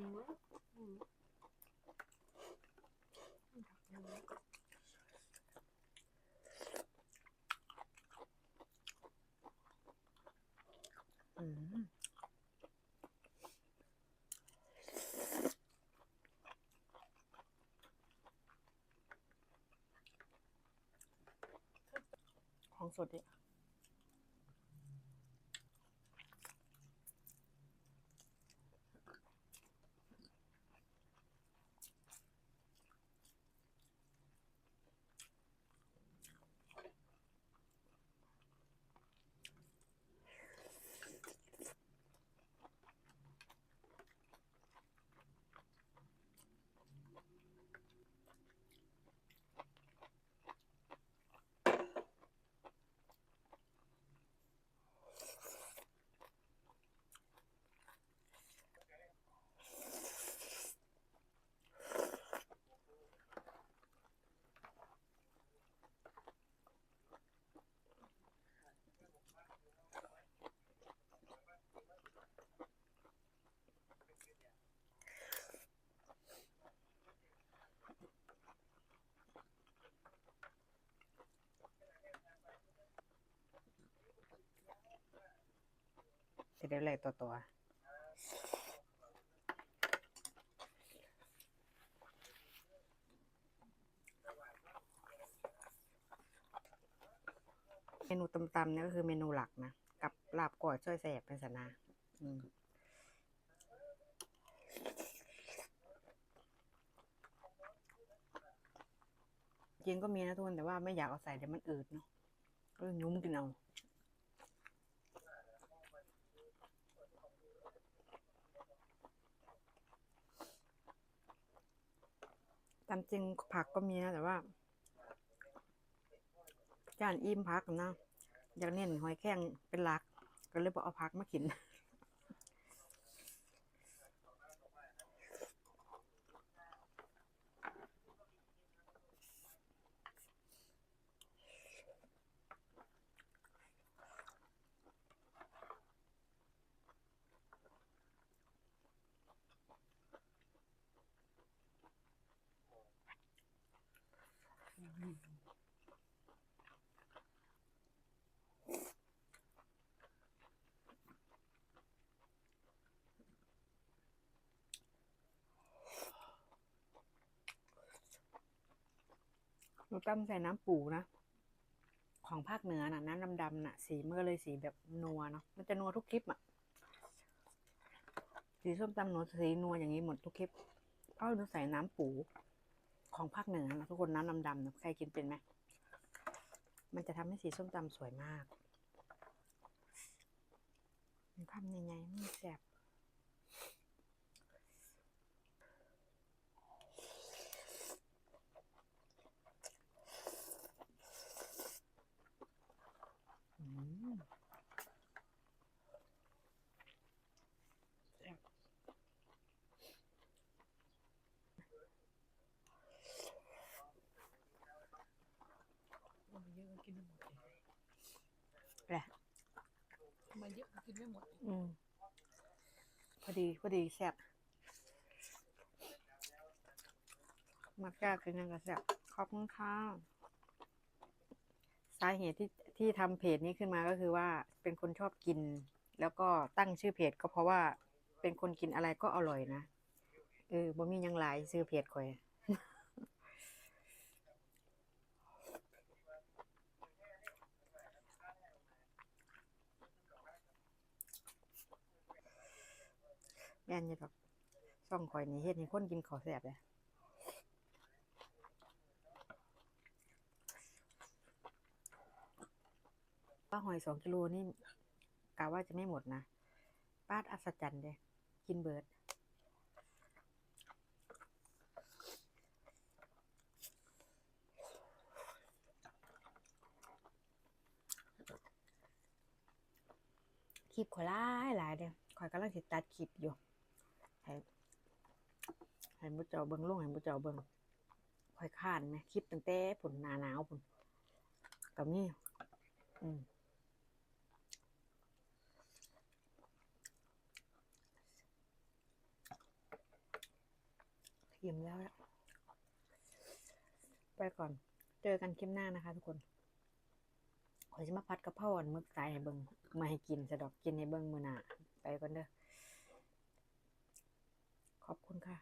국물? 응. 음. 광소리. จะได้แหลกตัวตัวเมนูตำๆเนี่ยก็คือเมนูหลักนะ กับลาบก่อยช่วยแสบเป็นสนาอืมจริงก็มีนะทุกคนแต่ว่าไม่อยากเอาใส่เดี๋ยวมันอืดเนาะก็ยุ้มกินเอา ตามจริงผักก็มีนะแต่ว่าจานอิ่มพักนะอยากเน้นหอยแข้งเป็นหลัก ก็เลยบอกเอาพักมากิน หนูตั้มใส่น้ำปูนะ ของภาคเหนือน่ะ น้ำดำๆน่ะ สีมันก็เลยสีแบบนัวเนาะมันจะนัวทุกคลิปอะ สีส้มตำหนูสีนัวอย่างนี้หมดทุกคลิปเพราะหนูใส่น้ำปู ของภาคเหนือนะทุกคนน้ำดำๆนะใครกินเป็นไหมมันจะทำให้สีส้มตำสวยมากมันทำยังไงไม่แสบอืมแซ่บ มันเยอะกินไม่หมดเลย แหละมันเยอะกินไม่หมดอืมพอดีพอดีแซ่บมักกล้าคือยังกระแซ่บขอบคุณค่ะสาเหตุที่ที่ทำเพจนี้ขึ้นมาก็คือว่าเป็นคนชอบกิน แล้วก็ตั้งชื่อเพจก็เพราะว่าเป็นคนกินอะไรก็อร่อยนะเออบ่มีหยังหลายซื้อเพจข่อย แม่นอยู่ดอกซ่องข่อยนี่เฮ็ดให้คนกินข้าวแซ่บเลยป้าหอยสองกิโลนี่กะว่าจะไม่หมดนะป้าดอัศจรรย์เลยกินเบิดคลิปขอยหลายหลายเด้อข่อยกำลังสิดตัดคลิปอยู่ ให้ให้มุเจ้าเบิ่งลงให้มุเจ้าเบิ่งข่อยค้านไหมคลิปตั้งแต่ฝนหนาหนาวพุ่นก็มีอืมอิ่มแล้วละไปก่อน เจอกันคลิปหน้านะคะทุกคนขอยจะมาพัดกระเพราอันมึกสให้เบิ่งมาให้กินสะดอกกินให้เบิ่งมือหนาไปก่อนเด้อ ขอบคุณค่ะ